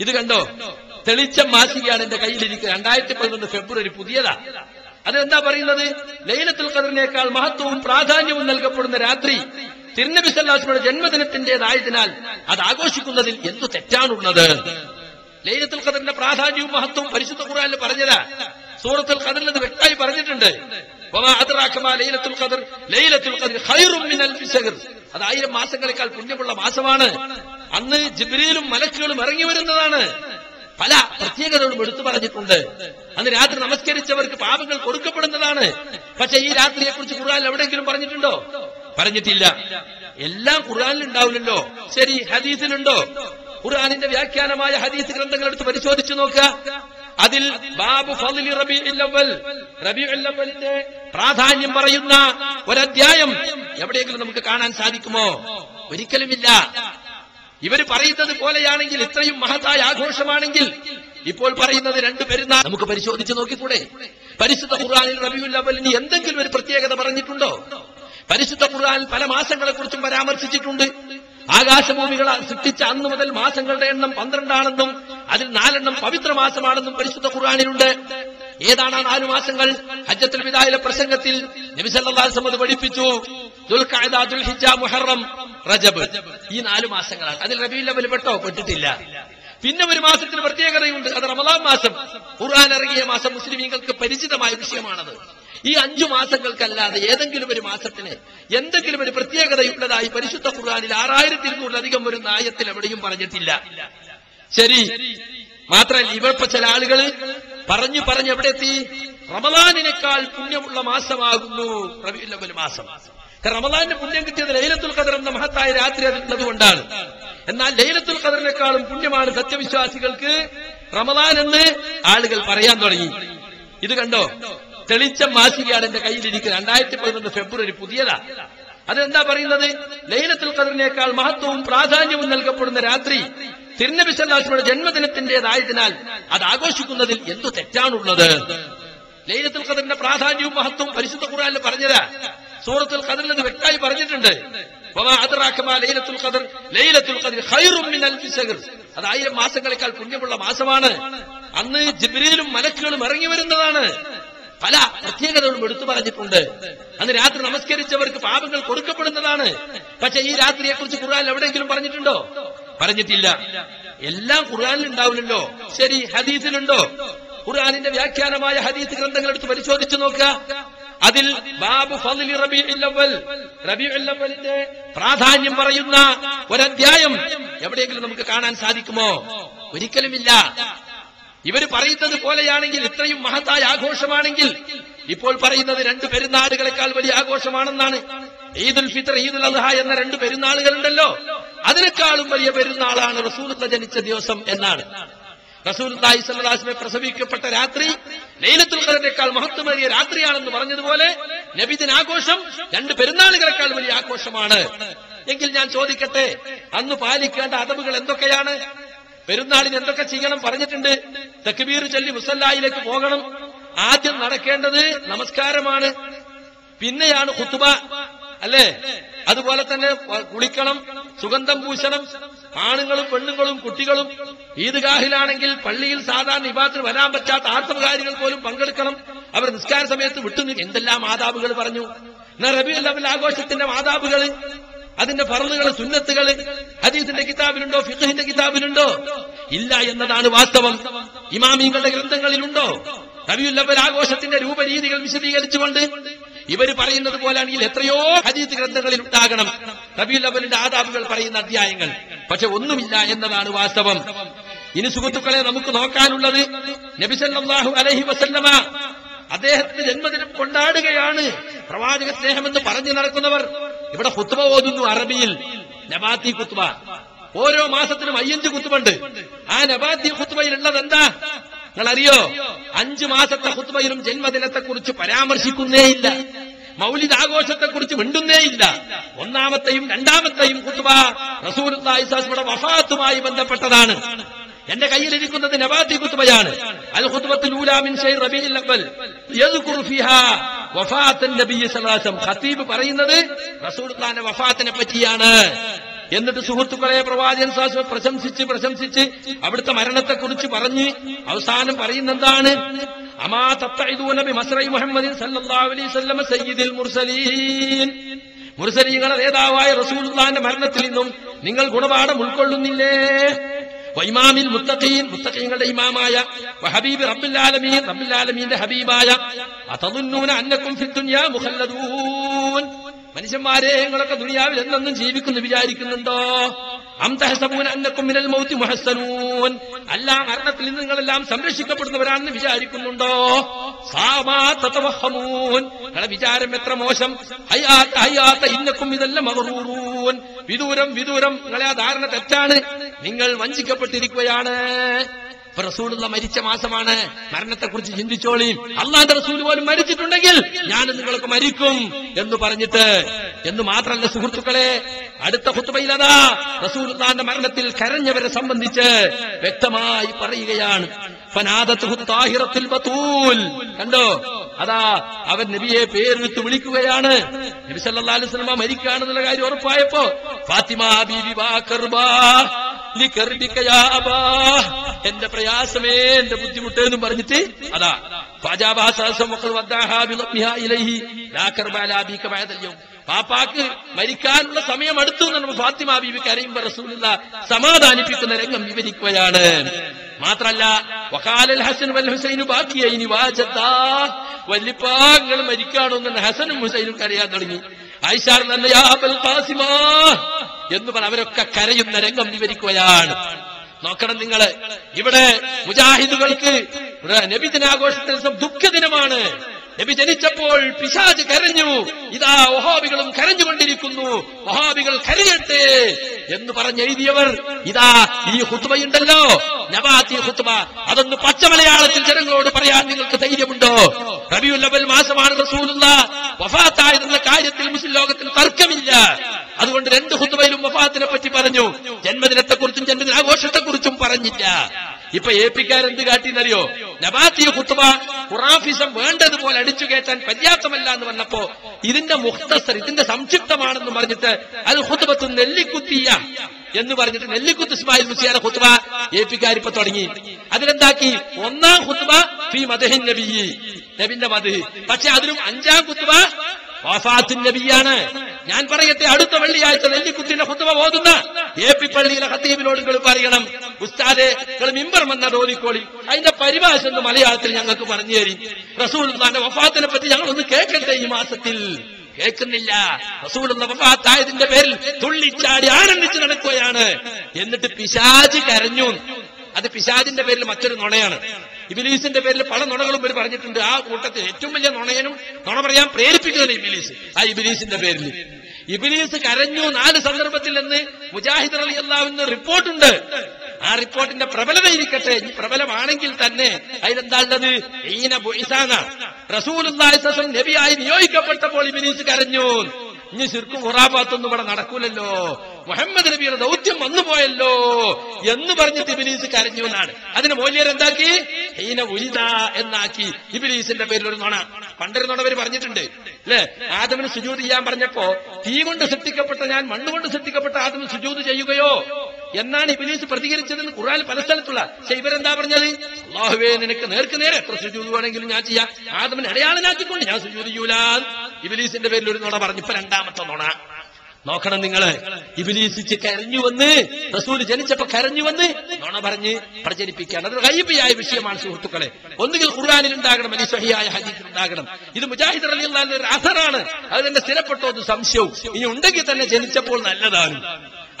ഇത് കണ്ടോ? തെളിച്ച മാസികയാണ് എന്റെ കയ്യിലിരിക്കുന്നത്. രണ്ടായിരത്തി പതിനൊന്ന് ഫെബ്രുവരി പുതിയതാ. അതെന്താ പറയുന്നത്? ലൈലത്തുൽ ഖദറിനേക്കാൾ മഹത്വവും പ്രാധാന്യവും നൽകപ്പെടുന്ന രാത്രി തിരുനബി സല്ലാസ്മയുടെ ജന്മദിനത്തിന്റേതായതിനാൽ അത് ആഘോഷിക്കുന്നതിൽ എന്തു തെറ്റാണുള്ളത്? ലൈലത്തുൽ ഖദറിന്റെ പ്രാധാന്യവും മഹത്വവും പരിശുദ്ധ ഖുർആനിൽ പറഞ്ഞതാ. സൂറത്തുൽ ഖദറിൽ അത് വ്യക്തമായി പറഞ്ഞിട്ടുണ്ട്. ലൈലത്തുൽ ലൈലത്തുൽ മിനൽ അത് ആയിരം മാസങ്ങളെക്കാൾ പുണ്യമുള്ള മാസമാണ്. അന്ന് ജിബ്രീലും മലക്കുകളും ഇറങ്ങി വരുന്നതാണ്. പല പ്രത്യേകതകളും എടുത്തു പറഞ്ഞിട്ടുണ്ട്. അന്ന് രാത്രി നമസ്കരിച്ചവർക്ക് പാപങ്ങൾ കൊടുക്കപ്പെടുന്നതാണ്. പക്ഷെ ഈ രാത്രിയെ കുറിച്ച് ഖുർആൻ എവിടെയെങ്കിലും പറഞ്ഞിട്ടുണ്ടോ? പറഞ്ഞിട്ടില്ല. എല്ലാം ഖുർആനിൽ ഉണ്ടാവില്ലല്ലോ. ശരി ഹദീസിലുണ്ടോ? ഖുർആനിന്റെ വ്യാഖ്യാനമായ ഹദീസ് ഗ്രന്ഥങ്ങൾ എടുത്ത് പരിശോധിച്ചു നോക്കുക. അതിൽ ബാബു അവൽ റബീഉൽ അവലിന്റെ പ്രാധാന്യം പറയുന്ന ഒരധ്യായം എവിടെയെങ്കിലും നമുക്ക് കാണാൻ സാധിക്കുമോ? ഒരിക്കലുമില്ല. ഇവർ പറയുന്നത് പോലെയാണെങ്കിൽ ഇത്രയും മഹത്തായ ആഘോഷമാണെങ്കിൽ ഇപ്പോൾ പറയുന്നത് രണ്ട് പെരുന്നാൾ. നമുക്ക് പരിശോധിച്ച് നോക്കിക്കൂടെ? പരിശുദ്ധ ഖുർആാനിൽ റബിയുൽ അവലിന് എന്തെങ്കിലും ഒരു പ്രത്യേകത പറഞ്ഞിട്ടുണ്ടോ? പരിശുദ്ധ ഖുർആാനിൽ പല മാസങ്ങളെക്കുറിച്ചും പരാമർശിച്ചിട്ടുണ്ട്. ആകാശഭൂമികൾ സൃഷ്ടിച്ച അന്ന് മുതൽ മാസങ്ങളുടെ എണ്ണം പന്ത്രണ്ടാണെന്നും അതിൽ നാലെണ്ണം പവിത്ര മാസമാണെന്നും പരിശുദ്ധ ഖുർആാനിലുണ്ട്. ഏതാണ് ആ നാലു മാസങ്ങൾ? ഹജ്ജത്തുൽ വിദായിലെ പ്രസംഗത്തിൽ നബി സല്ലല്ലാഹു അലൈഹി വസല്ലം പഠിപ്പിച്ചു. ദുൽഖായ ദുൽഹിജ മുഹറം. റജബ്. ഈ നാല് മാസങ്ങളാണ്. അതിൽ റബീഉൽ അവൽ പെട്ടോ പെട്ടിട്ടില്ല. പിന്നെ ഒരു മാസത്തിന് പ്രത്യേകതയുണ്ട്. അത് റമദാൻ മാസം. ഖുർആൻ ഇറങ്ങിയ മാസം മുസ്ലിമീങ്ങൾക്ക് പരിചിതമായ വിഷയമാണത്. ഈ അഞ്ചു മാസങ്ങൾക്കല്ലാതെ ഏതെങ്കിലും ഒരു മാസത്തിന് എന്തെങ്കിലും ഒരു പ്രത്യേകതയുള്ളതായി പരിശുദ്ധ ഖുർആാനിൽ ആറായിരത്തി ഇരുന്നൂറിലധികം വരുന്ന നായത്തിൽ എവിടെയും പറഞ്ഞിട്ടില്ല. ശരി. മാത്രമല്ല ഇവപ്പോ ചില ആളുകൾ പറഞ്ഞു പറഞ്ഞു എവിടെ എത്തി? റമദാനിനേക്കാൾ പുണ്യമുള്ള മാസമാകുന്നു റബീഉൽ മാസം. കാരണം റമദാനിന് പുണ്യം കിട്ടിയത് ലൈലത്തുൽ ഖദർ എന്ന മഹത്തായ രാത്രി അതിലുള്ളത് കൊണ്ടാണ് എന്നാൽ ലൈലത്തുൽ ഖദറിനേക്കാളും പുണ്യമാണ് സത്യവിശ്വാസികൾക്ക് റമദാൻ എന്ന് ആളുകൾ പറയാൻ തുടങ്ങി. ഇത് കണ്ടോ? തെളിച്ചം മാസികയാണ് എന്റെ കയ്യിലിരിക്കുക രണ്ടായിരത്തി പതിനൊന്ന് ഫെബ്രുവരി പുതിയതാ. അതെന്താ പറയുന്നത്? ലൈലത്തുൽ ഖദറിനേക്കാൾ മഹത്വവും പ്രാധാന്യവും നൽകപ്പെടുന്ന രാത്രി തിരുനബി സല്ലാസ്മയുടെ ജന്മദിനത്തിന്റേതായതിനാൽ അത് ആഘോഷിക്കുന്നതിൽ എന്തു തെറ്റാണുള്ളത്? ലൈലത്തുൽ ഖദറിന്റെ പ്രാധാന്യവും മഹത്വവും പരിശുദ്ധ ഖുർആനിൽ പറഞ്ഞതാ. സൂറത്തുൽ ഖദറിൽ അത് വ്യക്തമായി പറഞ്ഞിട്ടുണ്ട്. ലൈലത്തുൽ ഖദർ. ലൈലത്തുൽ ഖദർ ഖൈറും ശഹർ അത് ആയിരം മാസങ്ങളെക്കാൾ പുണ്യമുള്ള മാസമാണ്. അന്ന് ജിബ്രീലും മലക്കുകളും ഇറങ്ങി വരുന്നതാണ്. പല പ്രത്യേകതകളും എടുത്തു പറഞ്ഞിട്ടുണ്ട്. അന്ന് രാത്രി നമസ്കരിച്ചവർക്ക് പാപങ്ങൾ കൊടുക്കപ്പെടുന്നതാണ്. പക്ഷെ ഈ രാത്രിയെ കുറിച്ച് ഖുർആൻ എവിടെയെങ്കിലും പറഞ്ഞിട്ടുണ്ടോ? പറഞ്ഞിട്ടില്ല. എല്ലാം ഖുർആനിൽ ഉണ്ടാവില്ലല്ലോ. ശരി ഹദീസിലുണ്ടോ? ഖുർആനിന്റെ വ്യാഖ്യാനമായ ഹദീസ് ഗ്രന്ഥങ്ങൾ എടുത്ത് പരിശോധിച്ചു നോക്കുക. അതിൽ ബാബു അവലിന്റെ പ്രാധാന്യം പറയുന്ന ഒരധ്യായം എവിടെയെങ്കിലും നമുക്ക് കാണാൻ സാധിക്കുമോ? ഒരിക്കലുമില്ല. ഇവർ പറയുന്നത് പോലെയാണെങ്കിൽ ഇത്രയും മഹത്തായ ആഘോഷമാണെങ്കിൽ ഇപ്പോൾ പറയുന്നത് രണ്ട് പെരുന്നാളുകളെക്കാൾ വലിയ ആഘോഷമാണെന്നാണ്. ഈദുൽ ഫിത്ർ ഈദുൽ അദ്ഹ എന്ന രണ്ട് പെരുന്നാളുകളുണ്ടല്ലോ. അതിനേക്കാളും വലിയ പെരുന്നാളാണ് റസൂലുള്ള ജനിച്ച ദിവസം എന്നാണ്. റസൂൽ സ്വലാസ്മെ പ്രസവിക്കപ്പെട്ട രാത്രി ലൈലത്തുൽ ഖദറിനേക്കാൾ മഹത്വമേറിയ രാത്രിയാണെന്ന് പറഞ്ഞതുപോലെ നബിദിൻ ആഘോഷം രണ്ട് പെരുന്നാളുകളെക്കാൾ വലിയ ആഘോഷമാണ്. എങ്കിൽ ഞാൻ ചോദിക്കട്ടെ അന്ന് പാലിക്കേണ്ട അതവുകൾ എന്തൊക്കെയാണ്? പെരുന്നാളിന് എന്തൊക്കെ ചെയ്യണം പറഞ്ഞിട്ടുണ്ട്? തക്ബീർ ചൊല്ലി മുസല്ലായിലേക്ക് പോകണം. ആദ്യം നടക്കേണ്ടത് നമസ്കാരമാണ്. പിന്നെയാണ് ഖുത്തുബ അല്ലേ? അതുപോലെ തന്നെ കുളിക്കണം സുഗന്ധം പൂശണം ആണുങ്ങളും പെണ്ണുങ്ങളും കുട്ടികളും ഈദ്ഗാഹിലാണെങ്കിൽ പള്ളിയിൽ സാധാരണ വിഭാഗത്തിന് വരാൻ പറ്റാത്ത ആർത്തവകാരികൾ പോലും പങ്കെടുക്കണം. അവർ നിസ്കാര സമയത്ത് വിട്ടു എന്തെല്ലാം മാതാവുകൾ പറഞ്ഞു. എന്നാ റബി അല്ലവൽ ആഘോഷത്തിന്റെ മാതാവുകൾ അതിന്റെ ഫറലുകൾ സുന്നത്തുകൾ ഹദീസിന്റെ കിതാബിലുണ്ടോ ഫിഖഹിന്റെ കിതാബിലുണ്ടോ? ഇല്ല എന്നതാണ് വാസ്തവം. ഇമാമിങ്ങളുടെ ഗ്രന്ഥങ്ങളിലുണ്ടോ? റബിയുല്ലവൽ ആഘോഷത്തിന്റെ രൂപരീതികൾ വിശദീകരിച്ചുകൊണ്ട് ഇവർ പറയുന്നത് പോലാണെങ്കിൽ എത്രയോ ഹദീസ് ഗ്രന്ഥങ്ങളിൽ ഉണ്ടാകണം റബിയുല്ലവലിന്റെ ആദാബുകൾ പറയുന്ന അധ്യായങ്ങൾ. പക്ഷെ ഒന്നുമില്ല എന്നതാണ് വാസ്തവം. ഇനി സുഹൃത്തുക്കളെ നമുക്ക് നോക്കാനുള്ളത് നബിസല്ലാഹു അലഹി വസല്ലമ അദ്ദേഹത്തിന്റെ ജന്മദിനം കൊണ്ടാടുകയാണ്. പ്രവാചക സ്നേഹമെന്ന് പറഞ്ഞു നടക്കുന്നവർ ഇവിടെ കുത്തുബ ഓതുന്നു അറബിയിൽ. നബാത്തി കുത്തുബ ഓരോ മാസത്തിനും അയ്യഞ്ച് കുത്തുബുണ്ട് ആ നബാത്തി കുത്തുബയിലുള്ളത് എന്താ നിങ്ങൾ അറിയോ അഞ്ചു മാസത്തെ കുത്തുബയിലും ജന്മദിനത്തെ കുറിച്ച് പരാമർശിക്കുന്നേയില്ല മൗലിദ് ആഘോഷത്തെ കുറിച്ച് മിണ്ടുന്നേയില്ല. ഒന്നാമത്തെയും രണ്ടാമത്തെയും കുത്തുബ റസൂലുടെ വഫാത്തുമായി ബന്ധപ്പെട്ടതാണ്. എന്റെ കയ്യിലിരിക്കുന്നത് നബാത്തി കുത്തുബയാണ്. അൽ ഖുത്ബത്തുൽ ഊലാ മിൻ റബീഉൽ ഫിഹാ സല്ലല്ലാഹു ഖതീബ് പറയുന്നത് റസൂലുള്ളാഹിന്റെ വഫാത്തിനെ പറ്റിയാണ്. എന്നിട്ട് സുഹൃത്തുക്കളെ പ്രവാചകൻ സാസ് പ്രശംസിച്ച് പ്രശംസിച്ച് അവിടുത്തെ മരണത്തെക്കുറിച്ച് പറഞ്ഞ് അവസാനം പറയുന്നെന്താണ് അമാ തത്തഇദൂന ബി മസ്റഇ മുഹമ്മദിൻ സയ്യിദുൽ മുർസലീൻ. മുർസലീങ്ങളുടെ നേതാവായ റസൂലുള്ളാന്റെ മരണത്തിൽ നിന്നും നിങ്ങൾ ഗുണപാഠം ഉൾക്കൊള്ളുന്നില്ലേ? വൈമാമിൽ മുത്തഖീൻ മുത്തഖീങ്ങളുടെ ഇമാമായ ഹബീബ് റബ്ബുൽ ആലമീന്റെ ഹബീബായ അതതുന്നൂന അന്നക്കും ഫിത്തുന്യ മുഖല്ലദൂൻ. മനുഷ്യന്മാരെ നിങ്ങളൊക്കെ ദുനിയാവിൽ എന്നെന്നും ജീവിക്കുന്നു വിചാരിക്കുന്നുണ്ടോ? അല്ല മരണത്തിൽ നിന്ന് നിങ്ങളെല്ലാം സംരക്ഷിക്കപ്പെടുന്നവരാണെന്ന് വിചാരിക്കുന്നുണ്ടോ? സാമാ തതവഹമൂൻ. നിങ്ങളെ വിചാരം എത്ര മോശം? ഹയ്യാത്ത ഇന്നക്കും ഇതെല്ലാം മകറൂറൂൻ വിദൂരം വിദൂരം. നിങ്ങളെ ആ ധാരണ തെറ്റാണ്. നിങ്ങൾ വഞ്ചിക്കപ്പെട്ടിരിക്കുകയാണ്. റസൂലുള്ള മരിച്ച മാസമാണ്. മരണത്തെക്കുറിച്ച് ചിന്തിച്ചോളി. അള്ളാന്റെ റസൂൽ പോലും മരിച്ചിട്ടുണ്ടെങ്കിൽ ഞാൻ നിങ്ങൾക്ക് മരിക്കും എന്ന് പറഞ്ഞിട്ട് എന്ന് മാത്രമല്ല സുഹൃത്തുക്കളെ അടുത്ത ഹുത്തുബയിലതാ റസൂലുള്ളാന്റെ മരണത്തിൽ കരഞ്ഞവരെ സംബന്ധിച്ച് വ്യക്തമായി പറയുകയാണ്. കണ്ടോ? അതാ അവൻ നബിയെ പേരെടുത്ത് വിളിക്കുകയാണ്. നബി സല്ലല്ലാഹു അലൈഹി മരിക്കുകയാണെന്നുള്ള കാര്യം ഉറപ്പായപ്പോ ഫാത്തിമ ബീവി എന്റെ പ്രയാസമേ എന്റെ ബുദ്ധിമുട്ട് എന്നും പറഞ്ഞിട്ട് അതാ. പാപ്പാക്ക് മരിക്കാനുള്ള സമയം അടുത്തു നമ്മൾ ഫാത്തിമ ബീവി കരയും റസൂലുള്ള സമാധാനിപ്പിക്കുന്ന രംഗം വിവരിക്കുകയാണ്. മാത്രല്ല വക്കാലൽ ഹസൻ വൽ ഹുസൈനു ബാക്കിയൈനി വാജത്താ. വല്ലിപ്പാങ്ങൾ മരിക്കാണോ എന്ന് ഹസനും ഹുസൈനും കരയാൻ തുടങ്ങി. ആയിഷാർ തന്നെ എന്ന് പറഞ്ഞ അവരൊക്കെ കരയുന്ന രംഗം വിവരിക്കുകയാണ്. നോക്കണം നിങ്ങൾ. ഇവിടെ മുജാഹിദുകൾക്ക് നബിദിനാഘോഷത്തിന് ദുഃഖദിനമാണ്. നബി ജനിച്ചപ്പോൾ പിശാജ് കരഞ്ഞു. ഇതാ വഹാബികളും കരഞ്ഞുകൊണ്ടിരിക്കുന്നു. വഹാബികൾ കരയട്ടെ എന്ന് പറഞ്ഞെഴുതിയവർ ഇതാ ഈ ഹുത്തുബയുണ്ടല്ലോ നവാത്തി ഹുത്തുബ അതൊന്ന് പച്ച മലയാളത്തിൽ ജനങ്ങളോട് പറയാൻ നിങ്ങൾക്ക് ധൈര്യമുണ്ടോ? റബിയുൽ അവൽ മാസമാണ് റസൂലുള്ള. വഫാത്തായതെന്ന കാര്യത്തിൽ മുസ്ലിം ലോകത്തിൽ തർക്കമില്ല. അതുകൊണ്ട് രണ്ട് ഹുത്തുബയിലും വഫാത്തിനെ പറ്റി പറഞ്ഞു. ജന്മദിനത്തെക്കുറിച്ചും ജന്മദിനാഘോഷത്തെക്കുറിച്ചും പറഞ്ഞില്ല. ഇപ്പൊ എ പിക്കാരെന്ത് കാട്ടിന്നറിയോ നബാത്തിയ കുത്തുബ ഖുറാഫിസം വേണ്ടതുപോലെ അടിച്ചു കയറ്റാൻ പര്യാപ്തമല്ല എന്ന് പറഞ്ഞപ്പോ ഇതിന്റെ മുഖ്തസർ ഇതിന്റെ സംക്ഷിപ്തമാണെന്ന് പറഞ്ഞിട്ട് അത് ഹുത്തുബത്ത് നെല്ലിക്കുത്തിയ എന്ന് പറഞ്ഞിട്ട് നെല്ലിക്കുത്ത് ഇസ്മായിൽ മുസിയാന ഹുത്തുബ എ പിക്കാർ ഇപ്പൊ തുടങ്ങി. അതിലെന്താക്കി? ഒന്നാം ഹുത്തുബ ഫി മദഹിൻ നബി നബിന്റെ മത് പക്ഷെ അതിലും അഞ്ചാം കുത്തുബ വഫാത്തുൻ നബിയാണ്. ഞാൻ പറയട്ടെ അടുത്ത വെള്ളിയാഴ്ച നെല്ലിക്കുത്തിന്റെ ഹുത്തുബ ഓതുന്ന എ പി പള്ളിയിലെ ഹത്തീബിനോട് നിങ്ങൾ പറയണം. ഉസ്താദെ മിമ്പർ വന്ന ഓതിക്കോളി. അതിന്റെ പരിഭാഷ എന്ന് മലയാളത്തിൽ ഞങ്ങൾക്ക് പറഞ്ഞു തരും. റസൂൽ വഫാത്തിനെ പറ്റി ഞങ്ങൾ ഒന്ന് കേൾക്കട്ടെ ഈ മാസത്തിൽ? കേൾക്കുന്നില്ല. റസൂലുള്ള വഫാത്തായതിന്റെ പേരിൽ തുള്ളിച്ചാടി ആനന്ദിച്ച് നടക്കുകയാണ്. എന്നിട്ട് പിശാജ് കരഞ്ഞു. അത് പിശാജിന്റെ പേരിൽ മറ്റൊരു നുണയാണ്. ഇബിലീസിന്റെ പേരിൽ പല നുണകളും ഇവർ പറഞ്ഞിട്ടുണ്ട്. ആ കൂട്ടത്തിൽ ഏറ്റവും വലിയ നുണയനും നുണ പറയാൻ പ്രേരിപ്പിക്കുന്നത് ഇബിലീസ്. ആ ഇബിലീസിന്റെ പേരിൽ. ഇബിലീസ് കരഞ്ഞു. നാല് സന്ദർഭത്തിൽ എന്ന് മുജാഹിദ് അലി അള്ളാവിന് റിപ്പോർട്ടുണ്ട്. ആ റിപ്പോർട്ടിന്റെ പ്രബലത ഇരിക്കട്ടെ. ഈ പ്രബലമാണെങ്കിൽ തന്നെ അതിലെന്താണ്ടത്? ഈന സ്വല്ലല്ലാഹു നബിയായി നിയോഗിക്കപ്പെട്ടപ്പോൾ ഇബിലീസ് കരഞ്ഞു. ഇനി ശിർക്കും ഖുറാബാത്തൊന്നും ഇവിടെ നടക്കൂലല്ലോ. മുഹമ്മദ് നബിയുടെ ദൗത്യം വന്നു പോയല്ലോ എന്ന് പറഞ്ഞിട്ട് ഇബിലീസ് കരഞ്ഞു എന്നാണ്. അതിന് മൂല്യർ എന്താക്കി? ഹീന ഉലിത എന്നാക്കി. ഇബിലീസിന്റെ പേരിൽ ഒരു നോണ. പണ്ടൊരു നുണ പറഞ്ഞിട്ടുണ്ട്. അല്ലെ? ആദമിന് സുജൂത് ചെയ്യാൻ പറഞ്ഞപ്പോ തീ കൊണ്ട് സൃഷ്ടിക്കപ്പെട്ട ഞാൻ മണ്ണുകൊണ്ട് സൃഷ്ടിക്കപ്പെട്ട ആദമിന് സുജൂത് ചെയ്യുകയോ? എന്നാണ് ഇബിലീസ് പ്രതികരിച്ചതെന്ന് ഖുറാൻ പല സ്ഥലത്തുള്ള. പക്ഷെ ഇവരെന്താ പറഞ്ഞത്? അള്ളാഹുവേ നിനക്ക് നേർക്ക് നേരെ എത്ര സുജൂത് വേണമെങ്കിലും ഞാൻ ചെയ്യാം. ആദമിന് അടയാളനാക്കിക്കൊണ്ട് ഞാൻ സുജൂത് ചെയ്യൂല ഇബിലീസിന്റെ പേരിൽ ഒരു നുണ പറഞ്ഞു ഇപ്പൊ രണ്ടാമത്തെ നുണ നോക്കണം നിങ്ങൾ. ഇബിലീസിച്ച് കരഞ്ഞു വന്ന് റസൂൽ ജനിച്ചപ്പോ കരഞ്ഞു വന്ന് നുണ പറഞ്ഞ് പ്രചരിപ്പിക്കാൻ അതൊരു കയ്യപ്പിയായ വിഷയമാണ് സുഹൃത്തുക്കളെ. ഒന്നുകിൽ ഖുർആാനിൽ ഉണ്ടാകണം അല്ലെങ്കിൽ സഹിയായ ഹദീസിൽ ഉണ്ടാകണം. ഇത് മുജാഹിദ് അലി അസറാണ്. അത് തന്നെ സ്ഥിരപ്പെട്ടോ ഒരു സംശയവും. ഇനി ഉണ്ടെങ്കിൽ തന്നെ ജനിച്ചപ്പോൾ നല്ലതാണ്.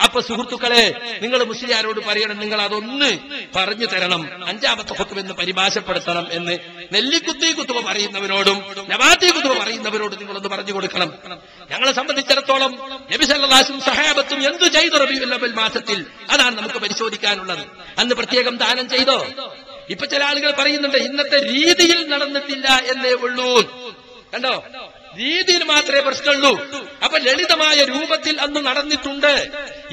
അപ്പൊ സുഹൃത്തുക്കളെ നിങ്ങൾ മുസ്ലിയാരോട് പറയണം നിങ്ങൾ അതൊന്ന് പറഞ്ഞു തരണം അഞ്ചാമത്തെ ഹുക്കം എന്ന് പരിഭാഷപ്പെടുത്തണം എന്ന് നെല്ലിക്കുത്തി കുത്തുവ പറയുന്നവരോടും നവാത്തി കുത്തുവ പറയുന്നവരോടും നിങ്ങളൊന്ന് പറഞ്ഞു കൊടുക്കണം. ഞങ്ങളെ സംബന്ധിച്ചിടത്തോളം നബിസല്ലാസും സഹാബത്തും എന്ത് ചെയ്തു റബിയുല്ലബൽ മാസത്തിൽ? അതാണ് നമുക്ക് പരിശോധിക്കാനുള്ളത്. അന്ന് പ്രത്യേകം ദാനം ചെയ്തോ? ഇപ്പൊ ചില ആളുകൾ പറയുന്നുണ്ട് ഇന്നത്തെ രീതിയിൽ നടന്നിട്ടില്ല എന്നേ ഉള്ളൂ. കണ്ടോ? രീതിയിൽ മാത്രമേ പ്രശ്നമുള്ളൂ. അപ്പൊ ലളിതമായ രൂപത്തിൽ അന്ന് നടന്നിട്ടുണ്ട്.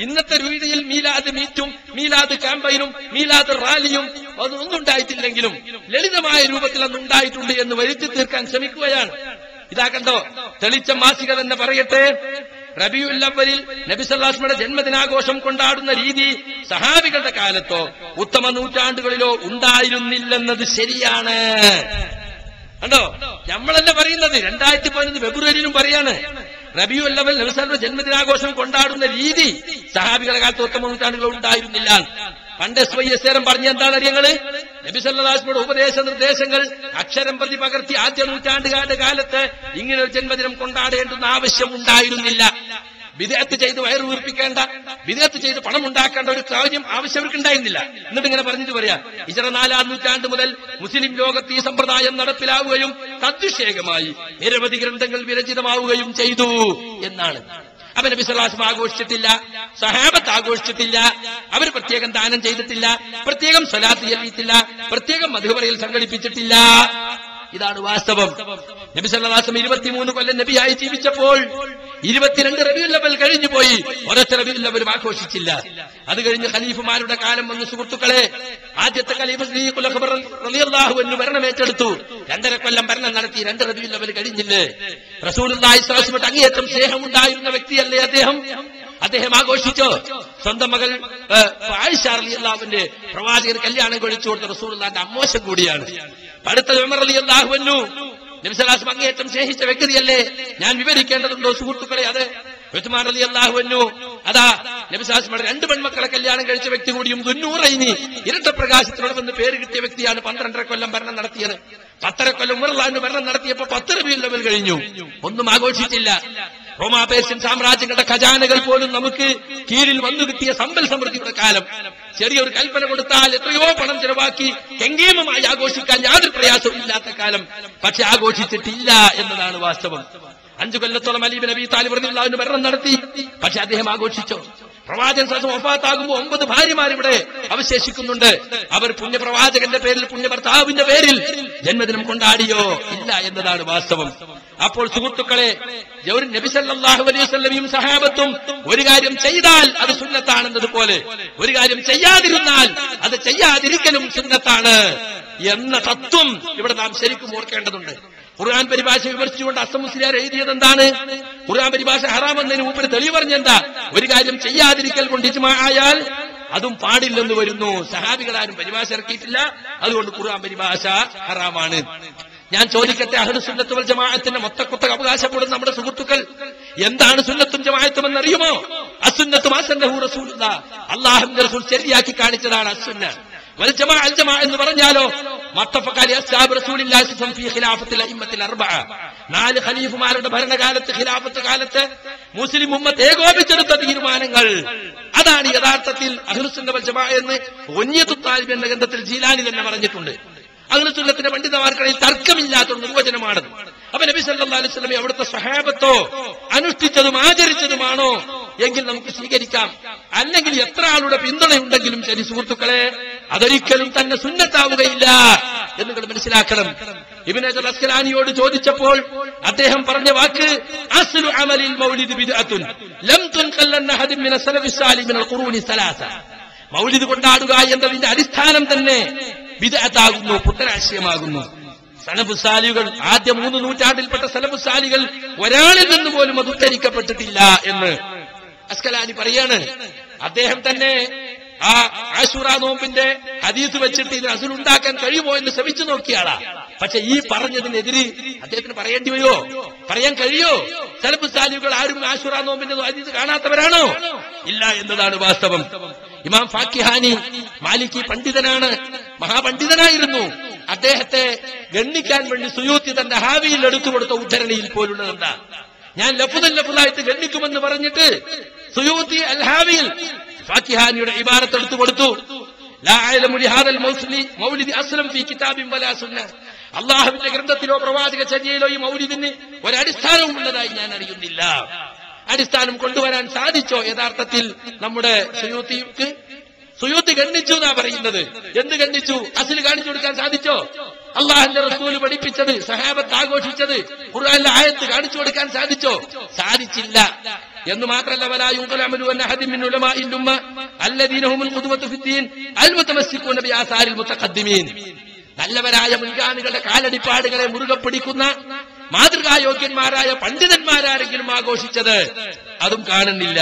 ഇന്നത്തെ രീതിയിൽ മീലാദ് മീറ്റും മീലാദ് ക്യാമ്പയിനും മീലാദ് റാലിയും അതൊന്നും ഉണ്ടായിട്ടില്ലെങ്കിലും ലളിതമായ രൂപത്തിൽ അന്ന് ഉണ്ടായിട്ടുണ്ട് എന്ന് വരുത്തി തീർക്കാൻ ശ്രമിക്കുകയാണ്. ഇതാ കണ്ടോ തെളിച്ച മാസിക തന്നെ പറയട്ടെ. റബിയുൽ നബിസല്ലാസ്മയുടെ നബി സല്ലാസ്മയുടെ ജന്മദിനാഘോഷം കൊണ്ടാടുന്ന രീതി സഹാബികളുടെ കാലത്തോ ഉത്തമ നൂറ്റാണ്ടുകളിലോ ഉണ്ടായിരുന്നില്ലെന്നത് ശരിയാണ്. കണ്ടോ? നമ്മളെന്നെ പറയുന്നത്? രണ്ടായിരത്തി പതിനൊന്ന് ഫെബ്രുവരിയിലും പറയാണ്. റബിയു അല്ലവൽ നബിസാലിന്റെ ജന്മദിനാഘോഷം കൊണ്ടാടുന്ന രീതി സഹാബികളുടെ കാലത്ത് ഒത്തമ നൂറ്റാണ്ടുകൾ ഉണ്ടായിരുന്നില്ല. പണ്ട് എസ് വൈ എസ് ഏരം പറഞ്ഞ എന്താണ് അറിയങ്ങൾ? നബിസല്ലാസ്മിയുടെ ഉപദേശ നിർദ്ദേശങ്ങൾ അക്ഷരം പ്രതി പകർത്തി ആദ്യ നൂറ്റാണ്ടുകാരുടെ കാലത്ത് ഇങ്ങനെ ഒരു ജന്മദിനം കൊണ്ടാടേണ്ടുന്ന ആവശ്യം ഉണ്ടായിരുന്നില്ല. വിദേഹത്ത് ചെയ്ത് വയറ് വീർപ്പിക്കേണ്ട വിദേഹത്ത് ചെയ്ത് പണം ഉണ്ടാക്കേണ്ട ഒരു കാര്യം ആവശ്യം അവർക്ക് ഉണ്ടായിരുന്നില്ല എന്നിട്ട് ഇങ്ങനെ പറഞ്ഞിട്ട് പറയാ ഇജറ നാലാം നൂറ്റാണ്ട് മുതൽ മുസ്ലിം ലോകത്ത് ഈ സമ്പ്രദായം നടപ്പിലാവുകയും തദ്വിഷേകമായി നിരവധി ഗ്രന്ഥങ്ങൾ വിരചിതമാവുകയും ചെയ്തു എന്നാണ്. അവർ സല്ലാസ്മ ആഘോഷിച്ചിട്ടില്ല സഹാബത്ത് ആഘോഷിച്ചിട്ടില്ല അവർ പ്രത്യേകം ദാനം ചെയ്തിട്ടില്ല പ്രത്യേകം സ്വലാത്ത് ചെല്ലിയിട്ടില്ല പ്രത്യേകം മധുപറയിൽ സംഘടിപ്പിച്ചിട്ടില്ല. ഇതാണ് വാസ്തവം. നബി സല്ലാസം ഇരുപത്തിമൂന്ന് കൊല്ലം നബിയായി ജീവിച്ചപ്പോൾ ഇരുപത്തിരണ്ട് റബിയുല്ലവൽ കഴിഞ്ഞു പോയി. ഒരൊറ്റ റബിയുല്ലവലും ആഘോഷിച്ചില്ല. അത് കഴിഞ്ഞ് ഖലീഫുമാരുടെ കാലം വന്ന് സുഹൃത്തുക്കളെ. ആദ്യത്തെ ഖലീഫ് റളിയല്ലാഹു എന്ന് ഭരണം ഏറ്റെടുത്തു. രണ്ടര കൊല്ലം ഭരണം നടത്തി രണ്ട് റബിയുല്ലവൽ കഴിഞ്ഞില്ലേ? റസൂലുള്ളാഹി സ്വലാസ്മട്ട് അങ്ങേയറ്റം സ്നേഹമുണ്ടായിരുന്ന വ്യക്തിയല്ലേ അദ്ദേഹം? അദ്ദേഹം ആഘോഷിച്ചോ? സ്വന്തം മകൾ ആയിഷ അള്ളാഹുവിന്റെ പ്രവാചകർ കല്യാണം കഴിച്ചു കൊടുത്ത റസൂലുള്ളാന്റെ അമ്മോശം കൂടിയാണ്. അടുത്ത ഉമർ റളിയല്ലാഹുവന്നു നബിസലാസം അങ്ങേറ്റം സ്നേഹിച്ച വ്യക്തിയല്ലേ? ഞാൻ വിവരിക്കേണ്ടതുണ്ടോ സുഹൃത്തുക്കളെ? അത് ഉസ്മാൻ അള്ളാഹുവന്നു അതാ നബിസാസ്മയുടെ രണ്ട് പെൺമക്കളെ കല്യാണം കഴിച്ച വ്യക്തി കൂടിയും ഇരട്ട പ്രകാശത്തിനോടൊന്ന് പേര് കിട്ടിയ വ്യക്തിയാണ് പന്ത്രണ്ടര കൊല്ലം ഭരണം നടത്തിയത്. പത്തര കൊല്ലം ഉമർലാന്ന് ഭരണം നടത്തിയപ്പോ പത്ത് ബിൽ ലെവൽ കഴിഞ്ഞു. ഒന്നും ആഘോഷിച്ചില്ല. റോമാ പേർഷ്യൻ സാമ്രാജ്യങ്ങളുടെ ഖജാനകൾ പോലും നമുക്ക് കീഴിൽ വന്നു കിട്ടിയ സമ്പൽ സമൃദ്ധിയുടെ കാലം. ചെറിയൊരു കൽപ്പന കൊടുത്താൽ എത്രയോ പണം ചെലവാക്കി കെങ്കേമമായി ആഘോഷിക്കാൻ യാതൊരു പ്രയാസവും ഇല്ലാത്ത കാലം. പക്ഷെ ആഘോഷിച്ചിട്ടില്ല എന്നതാണ് വാസ്തവം. അഞ്ചു കൊല്ലത്തോളം അലീബ് നബി താലിബ് ഭരണം നടത്തി. പക്ഷെ അദ്ദേഹം ആഘോഷിച്ചോ? പ്രവാചകൻ ഒപ്പാത്താകുമ്പോൾ ഒമ്പത് ഭാര്യമാർ ഇവിടെ അവശേഷിക്കുന്നുണ്ട്. അവർ പുണ്യപ്രവാചകന്റെ പേരിൽ പുണ്യഭർത്താവിന്റെ പേരിൽ ജന്മദിനം കൊണ്ടാടിയോ? ഇല്ല എന്നതാണ് വാസ്തവം. അപ്പോൾ സുഹൃത്തുക്കളെ ജൗരി നബി സല്ലല്ലാഹു അലൈഹി വസല്ലമയും സഹാബത്തും ഒരു കാര്യം ചെയ്താൽ അത് സുന്നത്താണെന്നതുപോലെ ഒരു കാര്യം ചെയ്യാതിരുന്നാൽ അത് ചെയ്യാതിരിക്കലും സുന്നത്താണ് എന്ന തത്വം ഇവിടെ നാം ശരിക്കും ഓർക്കേണ്ടതുണ്ട്. ഖുർആൻ പരിഭാഷ വിമർശിച്ചുകൊണ്ട് അസമുസ്ലിയാർ എഴുതിയത് എന്താണ്? ഖുർആൻ പരിഭാഷ ഹറാമെന്നതിന് മുമ്പിൽ തെളിവ് പറഞ്ഞെന്താ? ഒരു കാര്യം ചെയ്യാതിരിക്കൽ കൊണ്ട് ആയാൽ അതും പാടില്ലെന്ന് വരുന്നു. സഹാബികൾ ആരും പരിഭാഷ ഇറക്കിയിട്ടില്ല. അതുകൊണ്ട് ഖുർആൻ പരിഭാഷ ഹറാമാണ്. ഞാൻ ചോദിക്കട്ടെ അഹ്ലു സുന്നത്ത് വൽ ജമാഅത്തിന്റെ മൊത്തക്കൊത്ത അവകാശപ്പെടുന്ന നമ്മുടെ സുഹൃത്തുക്കൾ എന്താണ് സുന്നത്തും ജമാഅത്തും എന്നറിയുമോ അസുന്നത്തും അസന്നഹു റസൂൽ അള്ളാഹുവിന്റെ റസൂൽ ശരിയാക്കി കാണിച്ചതാണ് അസുന്ന. എന്ന് പറഞ്ഞാലോ? നാല് ഖലീഫുമാരുടെ ഭരണകാലത്ത് ഖിലാഫത്ത് കാലത്ത് മുസ്ലിം ഉമ്മത്ത് ഏകോപിച്ചെടുത്ത തീരുമാനങ്ങൾ. അതാണ് യഥാർത്ഥത്തിൽ അഹ്ലുസുന്ന എന്ന് ഒന്നിയത്തു താലിബ് എന്ന ഗ്രന്ഥത്തിൽ ജീലാനി തന്നെ പറഞ്ഞിട്ടുണ്ട്. അഹ്ലുസുന്നത്തിന്റെ പണ്ഡിതമാർക്കിടയിൽ തർക്കമില്ലാത്ത നിർവചനമാണത്. അപ്പൊ നബി സല്ലാ അലൈഹി സ്വലമി അവിടുത്തെ സ്വഹാബത്തോ അനുഷ്ഠിച്ചതും ആചരിച്ചതുമാണോ എങ്കിൽ നമുക്ക് സ്വീകരിക്കാം. അല്ലെങ്കിൽ എത്ര ആളുടെ പിന്തുണയുണ്ടെങ്കിലും ശരി സുഹൃത്തുക്കളെ അതൊരിക്കലും തന്നെ സുന്നത്താവുകയില്ല എന്ന് നിങ്ങൾ മനസ്സിലാക്കണം. ഇബിനെ അസ്കലാനിയോട് ചോദിച്ചപ്പോൾ അദ്ദേഹം പറഞ്ഞ വാക്ക് അസ്ലു അമലിൽ മൗലിദ് ബിദ്അത്തുൻ ലം തുൻഖല്ലന്ന അഹദിൻ മിന സലഫി സാലിഹ് മിനൽ ഖുറൂനി സലാസ. മൗലിദ് കൊണ്ടാടുക എന്നതിന്റെ അടിസ്ഥാനം തന്നെ ബിദ്അത്താകുന്നു പുത്തരാശയമാകുന്നു സലഫുസാലികൾ ആദ്യ മൂന്ന് നൂറ്റാണ്ടിൽപ്പെട്ട സലഫുസാലികൾ ഒരാളിൽ നിന്ന് പോലും അത് ഉദ്ധരിക്കപ്പെട്ടിട്ടില്ല എന്ന് അസ്കലാനി പറയാണ്. അദ്ദേഹം തന്നെ ആ ആശുറ നോമ്പിന്റെ ഹദീസ് വെച്ചിട്ട് ഇത് അസുലുണ്ടാക്കാൻ കഴിയുമോ എന്ന് ശ്രമിച്ചു നോക്കിയാളാ. പക്ഷെ ഈ പറഞ്ഞതിനെതിരെ അദ്ദേഹത്തിന് പറയേണ്ടി വരുമോ? പറയാൻ കഴിയോ? സലഫ് സാലികൾ ആരും ആശുറ നോമ്പിന്റെ ഹദീസ് കാണാത്തവരാണോ? ഇല്ല എന്നതാണ് വാസ്തവം. ഇമാം ഫാക്കിഹാനി മാലിക്കി പണ്ഡിതനാണ് മഹാപണ്ഡിതനായിരുന്നു. അദ്ദേഹത്തെ ഗണ്ണിക്കാൻ വേണ്ടി സുയൂത്തി തന്റെ ഹാവിയിൽ എടുത്തു കൊടുത്ത ഉദ്ധരണിയിൽ പോലുള്ളത് എന്താ? ഞാൻ ലഫുദൽ ലഫുതായിട്ട് ഗണ്ണിക്കുമെന്ന് പറഞ്ഞിട്ട് സുയൂത്തി അൽ ഹാവിയിൽ ഫാക്കിഹാനിയുടെ ഇബാരത്ത് എടുത്തു കൊടുത്തു. അള്ളാഹുവിന്റെ ഗ്രന്ഥത്തിലോ പ്രവാചക ചര്യയിലോ ഈ മൗലിദിന് ഒരടിസ്ഥാനവും ഉള്ളതായി ഞാൻ അറിയുന്നില്ല. അടിസ്ഥാനം കൊണ്ടുവരാൻ സാധിച്ചോ യഥാർത്ഥത്തിൽ നമ്മുടെ സുയൂത്തിക്ക്? സുയൂത്തി ഖണ്ഡിച്ചു എന്നാ പറയുന്നത്. എന്ത് ഖണ്ഡിച്ചു? അസിൽ കാണിച്ചു കൊടുക്കാൻ സാധിച്ചോ? അള്ളാഹിന്റെ റസൂൽ പഠിപ്പിച്ചത് സഹാബത്ത് ആഘോഷിച്ചത് ഖുർആനിലെ ആയത്ത് കാണിച്ചു കൊടുക്കാൻ സാധിച്ചോ? സാധിച്ചില്ല. എന്ന് മുതഖദ്ദിമീൻ നല്ലവരായ മുൻഗാമികളുടെ കാലടിപ്പാടുകളെ മുറുകെ പിടിക്കുന്ന മാതൃകായോഗ്യന്മാരായ പണ്ഡിതന്മാരാരെങ്കിലും ആഘോഷിച്ചത് അതും കാണുന്നില്ല.